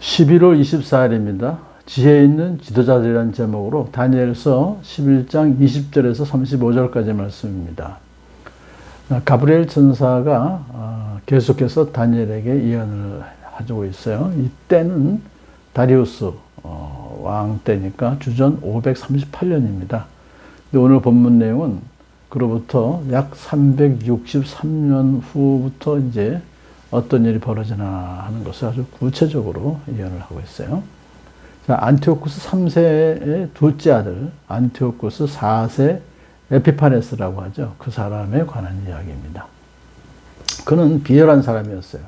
11월 24일입니다. 지혜 있는 지도자들이라는 제목으로 다니엘서 11장 20절에서 35절까지 말씀입니다. 가브리엘 천사가 어, 계속해서 다니엘에게 예언을 하고 있어요. 이때는 다리우스 어, 왕 때니까 주전 538년입니다. 오늘 본문 내용은 그로부터 약 363년 후부터 이제 어떤 일이 벌어지나 하는 것을 아주 구체적으로 예언을 하고 있어요. 자, 안티오쿠스 3세의 둘째 아들 안티오쿠스 4세 에피파네스라고 하죠. 그 사람에 관한 이야기입니다. 그는 비열한 사람이었어요.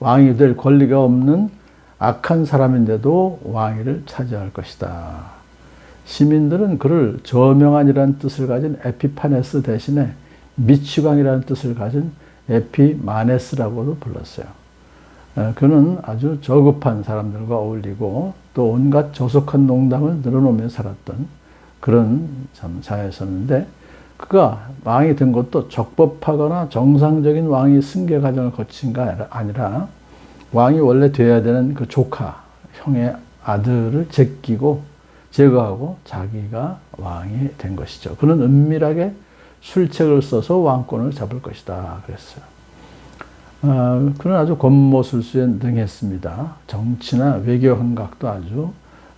왕이 될 권리가 없는 악한 사람인데도 왕위를 차지할 것이다. 시민들은 그를 저명한이라는 뜻을 가진 에피파네스 대신에 미치광이라는 뜻을 가진 에피마네스라고도 불렀어요. 그는 아주 저급한 사람들과 어울리고 또 온갖 저속한 농담을 늘어놓으며 살았던 그런 참 자였었는데 그가 왕이 된 것도 적법하거나 정상적인 왕이 승계 과정을 거친가 아니라 왕이 원래 되어야 되는 그 조카 형의 아들을 제끼고 제거하고 자기가 왕이 된 것이죠. 그는 은밀하게 술책을 써서 왕권을 잡을 것이다. 그랬어요. 어, 그는 아주 권모술수에 능했습니다. 정치나 외교 감각도 아주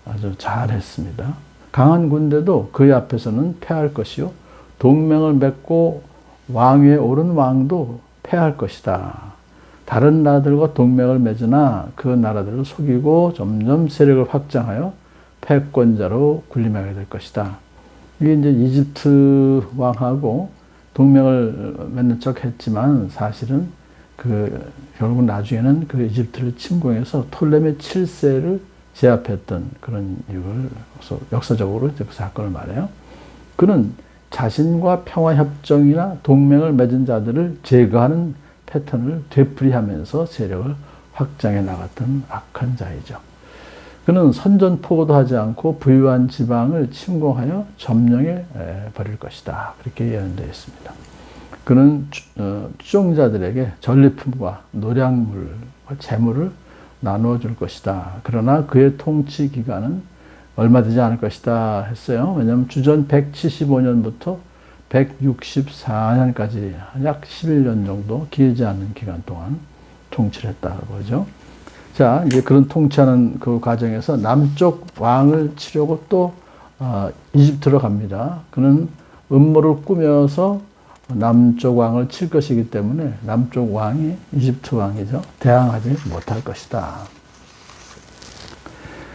아주 잘했습니다. 강한 군대도 그의 앞에서는 패할 것이요 동맹을 맺고 왕위에 오른 왕도 패할 것이다. 다른 나라들과 동맹을 맺으나 그 나라들을 속이고 점점 세력을 확장하여 패권자로 군림하게 될 것이다. 이게 이제 이집트 왕하고 동맹을 맺는 척 했지만 사실은 그 결국 나중에는 그 이집트를 침공해서 톨레미 7세를 제압했던 그런 이유를 역사적으로 그 사건을 말해요. 그는 자신과 평화협정이나 동맹을 맺은 자들을 제거하는 패턴을 되풀이하면서 세력을 확장해 나갔던 악한 자이죠. 그는 선전포고도 하지 않고 부유한 지방을 침공하여 점령해 버릴 것이다. 그렇게 예언되어 있습니다. 그는 어, 추종자들에게 전리품과 노량물과 재물을 나누어 줄 것이다. 그러나 그의 통치 기간은 얼마 되지 않을 것이다 했어요. 왜냐하면 주전 175년부터 164년까지 약 11년 정도 길지 않은 기간 동안 통치를 했다고 하죠. 자, 이제 그런 통치하는 그 과정에서 남쪽 왕을 치려고 또 어, 이집트로 갑니다. 그는 음모를 꾸며서 남쪽 왕을 칠 것이기 때문에 남쪽 왕이 이집트 왕이죠. 대항하지 못할 것이다.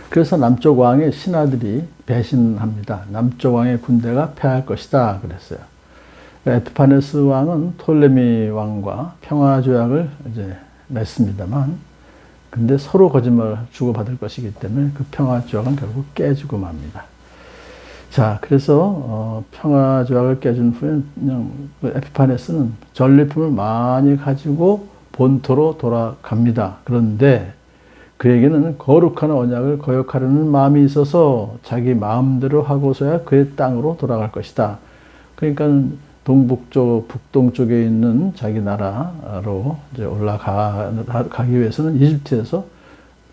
그래서 남쪽 왕의 신하들이 배신합니다. 남쪽 왕의 군대가 패할 것이다. 그랬어요. 에피파네스 왕은 톨레미 왕과 평화 조약을 이제 맺습니다만, 근데 서로 거짓말을 주고받을 것이기 때문에 그 평화 조약은 결국 깨지고 맙니다. 자, 그래서 어, 평화 조약을 깨준 후에 그냥 그 에피파네스는 전리품을 많이 가지고 본토로 돌아갑니다. 그런데 그에게는 거룩한 언약을 거역하려는 마음이 있어서 자기 마음대로 하고서야 그의 땅으로 돌아갈 것이다. 그러니까 동북쪽, 북동쪽에 있는 자기 나라로 이제 올라가기 위해서는 이집트에서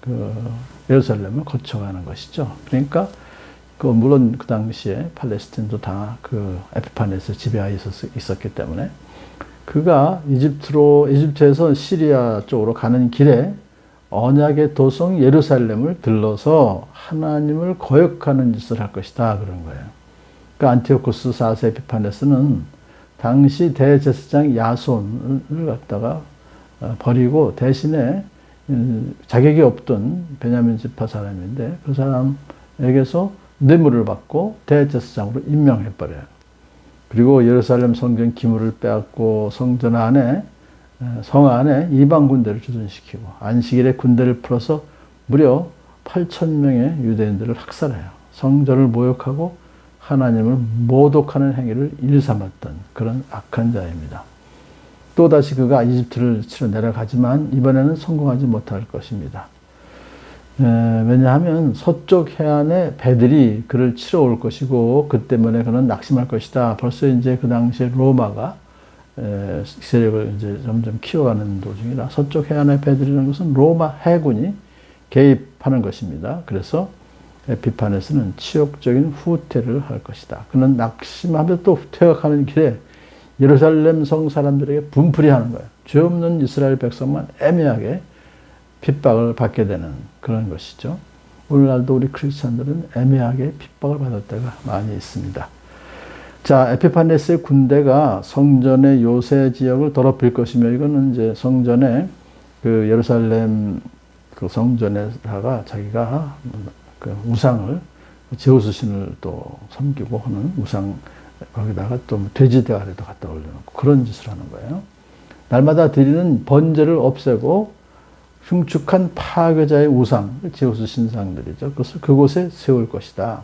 그 예루살렘을 거쳐가는 것이죠. 그러니까 그 물론 그 당시에 팔레스틴도 다 그 에피파네스 지배하에 있었, 기 때문에 그가 이집트로 이집트에서 시리아 쪽으로 가는 길에 언약의 도성 예루살렘을 들러서 하나님을 거역하는 짓을 할 것이다 그런 거예요. 그 안티오코스 4세 에피파네스는 당시 대제사장 야손을 갖다가 어, 버리고 대신에 음, 자격이 없던 베냐민 지파 사람인데 그 사람에게서 뇌물을 받고 대제사장으로 임명해버려요. 그리고 예루살렘 성전 기물을 빼앗고 성전 안에 성 안에 이방 군대를 주둔시키고 안식일에 군대를 풀어서 무려 8천 명의 유대인들을 학살해요. 성전을 모욕하고 하나님을 모독하는 행위를 일삼았던 그런 악한 자입니다. 또다시 그가 이집트를 치러 내려가지만 이번에는 성공하지 못할 것입니다. 왜냐하면 서쪽 해안에 배들이 그를 치러 올 것이고 그 때문에 그는 낙심할 것이다. 벌써 이제 그 당시에 로마가 세력을 이제 점점 키워가는 도중이라 서쪽 해안의 배들이라는 것은 로마 해군이 개입하는 것입니다. 그래서 에피파네스는 치욕적인 후퇴를 할 것이다. 그는 낙심하며 또 퇴각하는 길에 예루살렘 성 사람들에게 분풀이 하는 거예요. 죄 없는 이스라엘 백성만 애매하게 핍박을 받게 되는 그런 것이죠. 오늘날도 우리 크리스천들은 애매하게 핍박을 받을 때가 많이 있습니다. 자, 에피파네스의 군대가 성전의 요새 지역을 더럽힐 것이며 이거는 이제 성전의 그 예루살렘 그 성전에다가 자기가 그 우상을 제우스 신을 또 섬기고 하는 우상 거기다가 또 돼지 대가리도 갖다 올려놓고 그런 짓을 하는 거예요. 날마다 드리는 번제를 없애고 흉측한 파괴자의 우상, 제우스 신상들이죠. 그것을 그곳에 세울 것이다.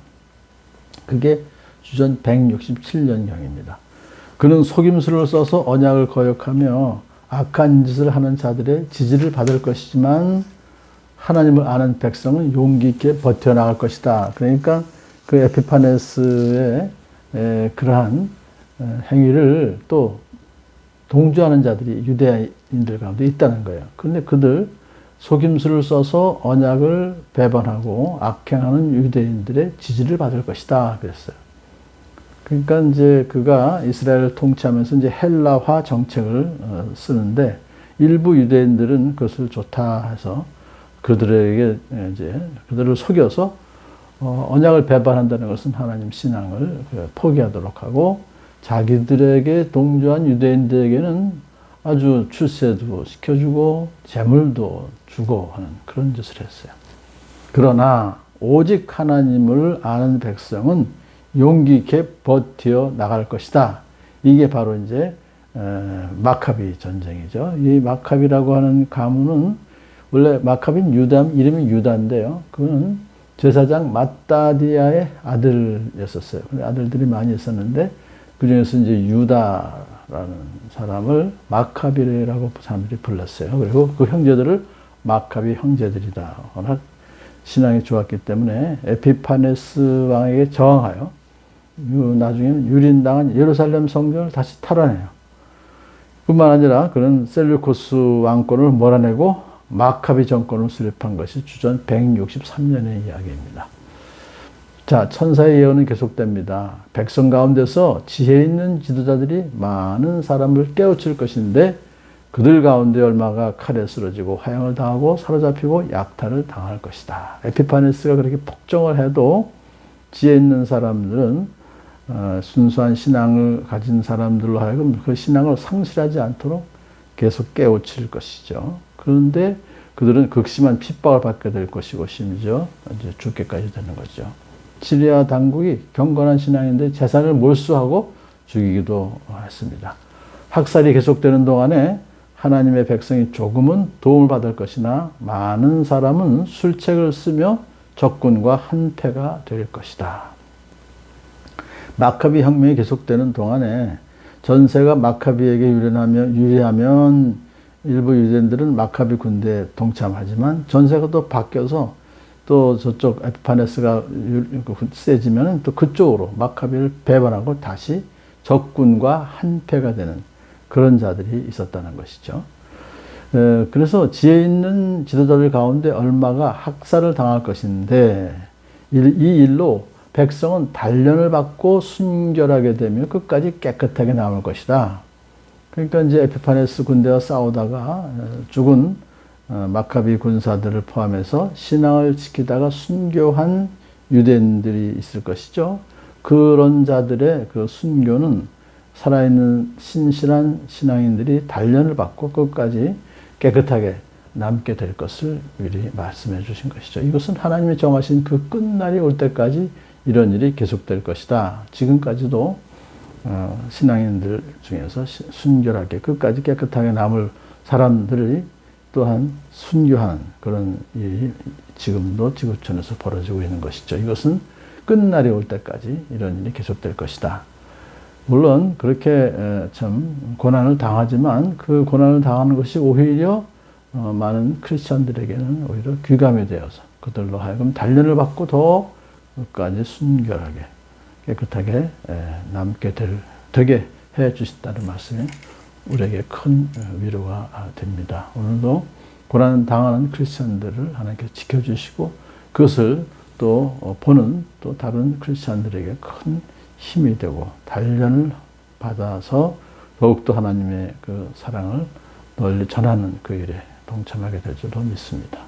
그게 주전 167년경입니다. 그는 속임수를 써서 언약을 거역하며 악한 짓을 하는 자들의 지지를 받을 것이지만 하나님을 아는 백성은 용기 있게 버텨나갈 것이다. 그러니까 그 에피파네스의 그러한 행위를 또 동조하는 자들이 유대인들 가운데 있다는 거예요. 그런데 그들 속임수를 써서 언약을 배반하고 악행하는 유대인들의 지지를 받을 것이다. 그랬어요. 그러니까 이제 그가 이스라엘을 통치하면서 이제 헬라화 정책을 어, 쓰는데 일부 유대인들은 그것을 좋다 해서 그들에게 이제 그들을 속여서 어, 언약을 배반한다는 것은 하나님 신앙을 그 포기하도록 하고 자기들에게 동조한 유대인들에게는 아주 출세도 시켜주고 재물도 주고 하는 그런 짓을 했어요. 그러나 오직 하나님을 아는 백성은 용기 있게 버티어 나갈 것이다. 이게 바로 이제 마카비 전쟁이죠. 이 마카비라고 하는 가문은 원래 마카비는 유다 이름이 유다인데요. 그거는 제사장 마따디아의 아들이었어요. 아들들이 많이 있었는데 그 중에서 이제 유다라는 사람을 마카비라고 사람들이 불렀어요. 그리고 그 형제들을 마카비 형제들이다. 워낙 신앙이 좋았기 때문에 에피파네스 왕에게 저항하여 나중에는 유린당한 예루살렘 성전을 다시 탈환해요. 뿐만 아니라 그는 셀류코스 왕권을 몰아내고 마카비 정권을 수립한 것이 주전 163년의 이야기입니다. 자, 천사의 예언은 계속됩니다. 백성 가운데서 지혜 있는 지도자들이 많은 사람을 깨우칠 것인데 그들 가운데 얼마가 칼에 쓰러지고 화형을 당하고 사로잡히고 약탈을 당할 것이다. 에피파네스가 그렇게 폭정을 해도 지혜 있는 사람들은 어, 순수한 신앙을 가진 사람들로 하여금 그 신앙을 상실하지 않도록 계속 깨우칠 것이죠. 그런데 그들은 극심한 핍박을 받게 될 것이고 심지어 이제 죽게까지 되는 거죠. 시리아 당국이 경건한 신앙인데 재산을 몰수하고 죽이기도 했습니다. 학살이 계속되는 동안에 하나님의 백성이 조금은 도움을 받을 것이나 많은 사람은 술책을 쓰며 적군과 한패가 될 것이다. 마카비 혁명이 계속되는 동안에 전세가 마카비에게 유리하면, 일부 유대인들은 마카비 군대에 동참하지만 전세가 또 바뀌어서 또 저쪽 에피파네스가 세지면 또 그쪽으로 마카비를 배반하고 다시 적군과 한패가 되는 그런 자들이 있었다는 것이죠. 그래서 지혜 있는 지도자들 가운데 얼마가 학살을 당할 것인데 이 일로 백성은 단련을 받고 순결하게 되며 끝까지 깨끗하게 남을 것이다. 그러니까 이제 에피파네스 군대와 싸우다가 죽은 어, 마카비 군사들을 포함해서 신앙을 지키다가 순교한 유대인들이 있을 것이죠. 그런 자들의 그 순교는 살아있는 신실한 신앙인들이 단련을 받고 끝까지 깨끗하게 남게 될 것을 미리 말씀해 주신 것이죠. 이것은 하나님이 정하신 그 끝날이 올 때까지 이런 일이 계속될 것이다. 지금까지도 어, 신앙인들 중에서 순결하게 끝까지 깨끗하게 남을 사람들이 또한 순교하는 그런 일이 지금도 지구촌에서 벌어지고 있는 것이죠. 이것은 끝날이 올 때까지 이런 일이 계속될 것이다. 물론 그렇게 참 고난을 당하지만 그 고난을 당하는 것이 오히려 어, 많은 크리스천들에게는 오히려 귀감이 되어서 그들로 하여금 단련을 받고 더 끝까지 순결하게 깨끗하게 남게 될, 되게 해 주신다는 말씀이 우리에게 큰 위로가 됩니다. 오늘도 고난 당하는 크리스천들을 하나님께 지켜주시고 그것을 또 어, 보는 또 다른 크리스천들에게 큰 힘이 되고 단련을 받아서 더욱더 하나님의 그 사랑을 널리 전하는 그 일에 동참하게 될 줄로 믿습니다.